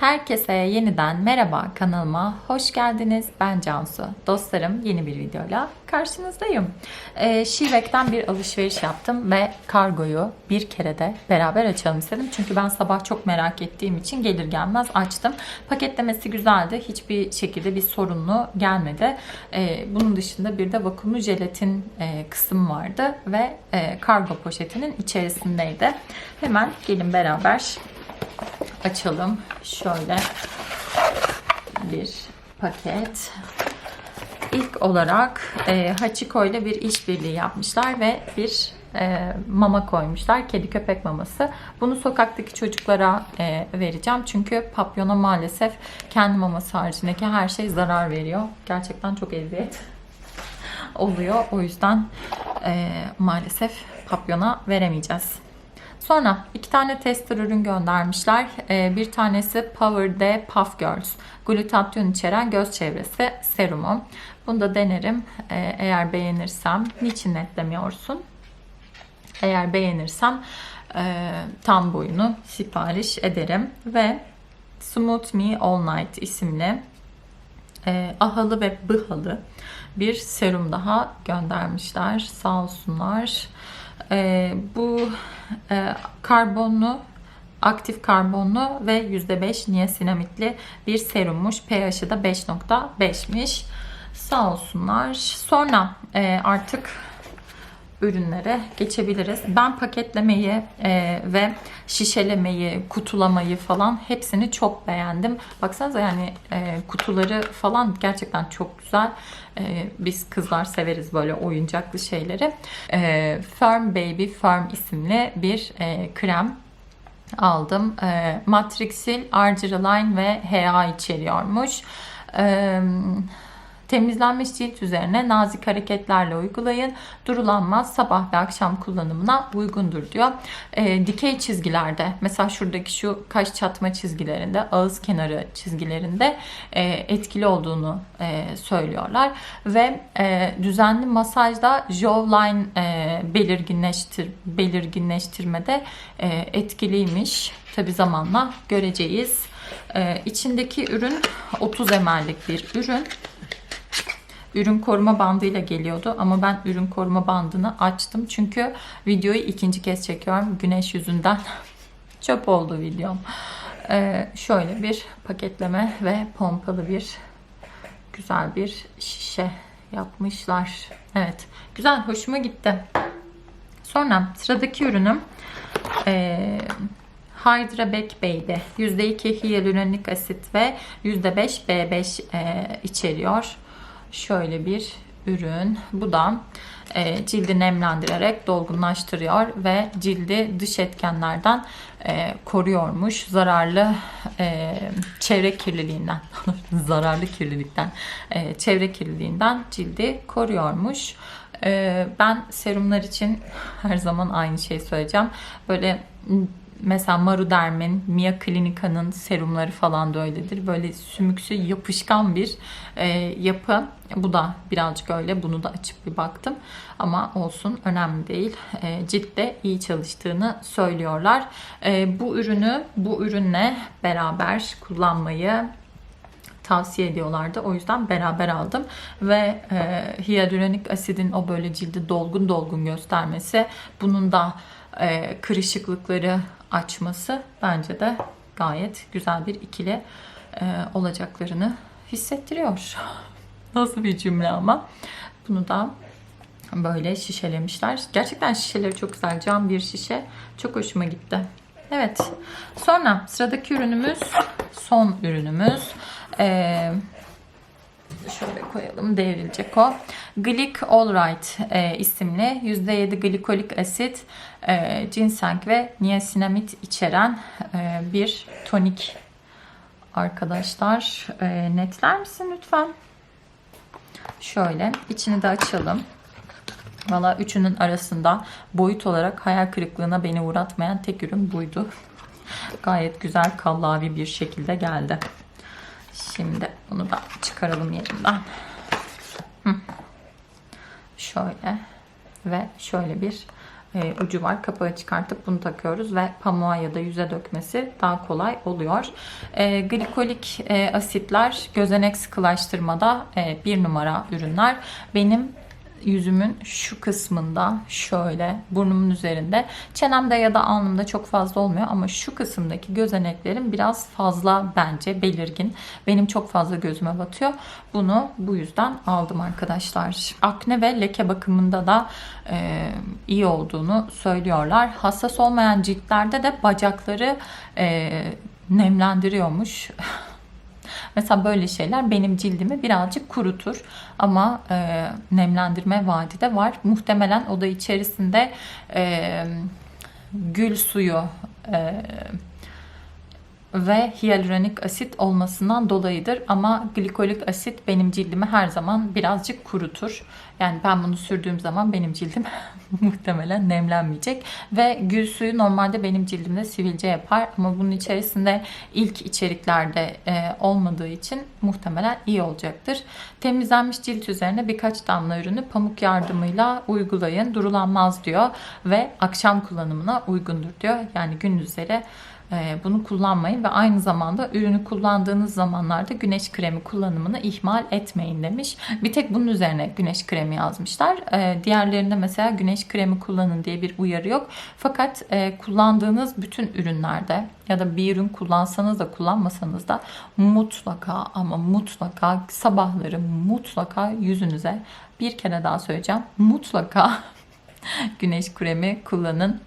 Herkese yeniden merhaba kanalıma hoş geldiniz. Ben Cansu. Dostlarım yeni bir videoyla karşınızdayım. Ee, Şivek'ten bir alışveriş yaptım ve kargoyu bir kere de beraber açalım istedim. Çünkü ben sabah çok merak ettiğim için gelir gelmez açtım. Paketlemesi güzeldi. Hiçbir şekilde bir sorunlu gelmedi. Ee, bunun dışında bir de vakumlu jelatin e, kısım vardı ve e, kargo poşetinin içerisindeydi. Hemen gelin beraber açalım. Şöyle bir paket. İlk olarak e, Hachiko ile bir işbirliği yapmışlar ve bir e, mama koymuşlar. Kedi köpek maması. Bunu sokaktaki çocuklara e, vereceğim. Çünkü papyona maalesef kendi maması haricindeki her şey zarar veriyor. Gerçekten çok eziyet oluyor. O yüzden e, maalesef papyona veremeyeceğiz. Sonra iki tane tester ürün göndermişler. Ee, bir tanesi Power D Puff Girls. Glutatyon içeren göz çevresi serumu. Bunu da denerim. Ee, eğer beğenirsem. Niçin netlemiyorsun? Eğer beğenirsem e, tam boyunu sipariş ederim. Ve Smooth Me All Night isimli e, ahalı ve bıhalı bir serum daha göndermişler. Sağ olsunlar. E, bu e, karbonlu aktif karbonlu ve %5 niasinamitli bir serummuş. pH'i da 5.5'miş. Sağ olsunlar. Sonra e, artık ürünlere geçebiliriz. Ben paketlemeyi e, ve şişelemeyi, kutulamayı falan hepsini çok beğendim. Baksanıza yani e, kutuları falan gerçekten çok güzel. E, biz kızlar severiz böyle oyuncaklı şeyleri. E, Firm Baby Firm isimli bir e, krem aldım. E, Matrixil, Argireline ve HA içeriyormuş. E, Temizlenmiş cilt üzerine nazik hareketlerle uygulayın. Durulanmaz sabah ve akşam kullanımına uygundur diyor. E, dikey çizgilerde mesela şuradaki şu kaş çatma çizgilerinde ağız kenarı çizgilerinde e, etkili olduğunu e, söylüyorlar. Ve e, düzenli masajda jawline e, belirginleştir, belirginleştirmede e, etkiliymiş. Tabi zamanla göreceğiz. Ee, içindeki ürün 30 ml'lik bir ürün ürün koruma bandıyla geliyordu. Ama ben ürün koruma bandını açtım. Çünkü videoyu ikinci kez çekiyorum. Güneş yüzünden. Çöp oldu videom. Ee, şöyle bir paketleme ve pompalı bir güzel bir şişe yapmışlar. Evet güzel hoşuma gitti. Sonra sıradaki ürünüm ee, Hydra Back Baby. %2 hyaluronik asit ve %5 B5 e, içeriyor şöyle bir ürün. Bu da e, cildi nemlendirerek dolgunlaştırıyor ve cildi dış etkenlerden e, koruyormuş. Zararlı e, çevre kirliliğinden, zararlı kirlilikten, e, çevre kirliliğinden cildi koruyormuş. E, ben serumlar için her zaman aynı şeyi söyleyeceğim. Böyle mesela Maruderm'in, Mia Clinica'nın serumları falan da öyledir. Böyle sümüksü yapışkan bir e, yapı. Bu da birazcık öyle. Bunu da açıp bir baktım. Ama olsun önemli değil. E, ciltte iyi çalıştığını söylüyorlar. E, bu ürünü bu ürünle beraber kullanmayı tavsiye ediyorlardı. O yüzden beraber aldım. Ve e, hyaluronik asidin o böyle cildi dolgun dolgun göstermesi, bunun da e, kırışıklıkları açması bence de gayet güzel bir ikili e, olacaklarını hissettiriyor. Nasıl bir cümle ama. Bunu da böyle şişelemişler. Gerçekten şişeleri çok güzel. Cam bir şişe. Çok hoşuma gitti. Evet. Sonra sıradaki ürünümüz son ürünümüz. Ee, şöyle koyalım devrilecek o. Glic Alright e, isimli %7 glikolik asit, e, ginseng ve niasinamid içeren e, bir tonik arkadaşlar. E, netler misin lütfen? Şöyle içini de açalım. Valla üçünün arasında boyut olarak hayal kırıklığına beni uğratmayan tek ürün buydu. Gayet güzel kallavi bir şekilde geldi. Şimdi bunu da çıkaralım yerinden. Şöyle ve şöyle bir e, ucu var. Kapağı çıkartıp bunu takıyoruz ve pamuğa ya da yüze dökmesi daha kolay oluyor. E, glikolik e, asitler gözenek sıkılaştırmada e, bir numara ürünler. Benim yüzümün şu kısmında şöyle burnumun üzerinde çenemde ya da alnımda çok fazla olmuyor ama şu kısımdaki gözeneklerim biraz fazla bence belirgin. Benim çok fazla gözüme batıyor. Bunu bu yüzden aldım arkadaşlar. Akne ve leke bakımında da e, iyi olduğunu söylüyorlar. Hassas olmayan ciltlerde de bacakları e, nemlendiriyormuş. Mesela böyle şeyler benim cildimi birazcık kurutur. Ama e, nemlendirme vaadi de var. Muhtemelen o da içerisinde e, gül suyu e, ve hyaluronik asit olmasından dolayıdır. Ama glikolik asit benim cildimi her zaman birazcık kurutur. Yani ben bunu sürdüğüm zaman benim cildim muhtemelen nemlenmeyecek. Ve gül suyu normalde benim cildimde sivilce yapar. Ama bunun içerisinde ilk içeriklerde e, olmadığı için muhtemelen iyi olacaktır. Temizlenmiş cilt üzerine birkaç damla ürünü pamuk yardımıyla uygulayın. Durulanmaz diyor ve akşam kullanımına uygundur diyor. Yani gündüzleri e, bunu kullanmayın ve aynı zamanda ürünü kullandığınız zamanlarda güneş kremi kullanımını ihmal etmeyin demiş. Bir tek bunun üzerine güneş kremi yazmışlar. E, Diğerlerinde mesela güneş kremi kullanın diye bir uyarı yok. Fakat e, kullandığınız bütün ürünlerde ya da bir ürün kullansanız da kullanmasanız da mutlaka ama mutlaka sabahları mutlaka yüzünüze bir kere daha söyleyeceğim. Mutlaka güneş kremi kullanın.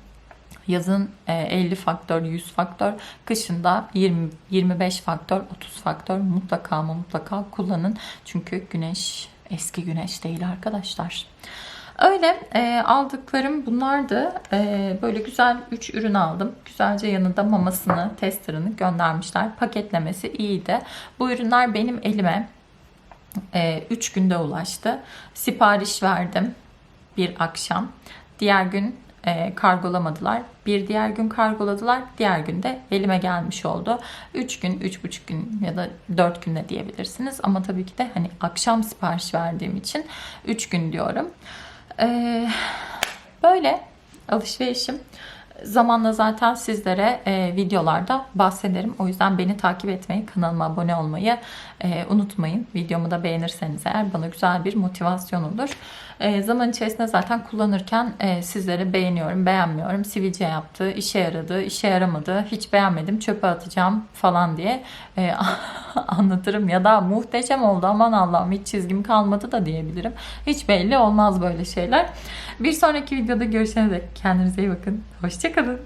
Yazın e, 50 faktör, 100 faktör, kışında 20 25 faktör, 30 faktör mutlaka ama mutlaka kullanın. Çünkü güneş eski güneş değil arkadaşlar. Öyle e, aldıklarım bunlardı. E, böyle güzel 3 ürün aldım. Güzelce yanında mamasını, testerını göndermişler. Paketlemesi iyiydi. Bu ürünler benim elime 3 günde ulaştı. Sipariş verdim bir akşam. Diğer gün e, kargolamadılar. Bir diğer gün kargoladılar. Diğer gün de elime gelmiş oldu. 3 gün, 3,5 gün ya da 4 günde diyebilirsiniz. Ama tabii ki de hani akşam sipariş verdiğim için 3 gün diyorum. E, böyle alışverişim. Zamanla zaten sizlere e, videolarda bahsederim. O yüzden beni takip etmeyi, kanalıma abone olmayı e, unutmayın. Videomu da beğenirseniz eğer bana güzel bir motivasyon olur. E, zaman içerisinde zaten kullanırken e, sizlere beğeniyorum, beğenmiyorum, sivilce yaptı, işe yaradı, işe yaramadı, hiç beğenmedim, çöpe atacağım falan diye e, anlatırım. Ya da muhteşem oldu aman Allah'ım hiç çizgim kalmadı da diyebilirim. Hiç belli olmaz böyle şeyler. Bir sonraki videoda görüşene dek kendinize iyi bakın. Hoşçakalın.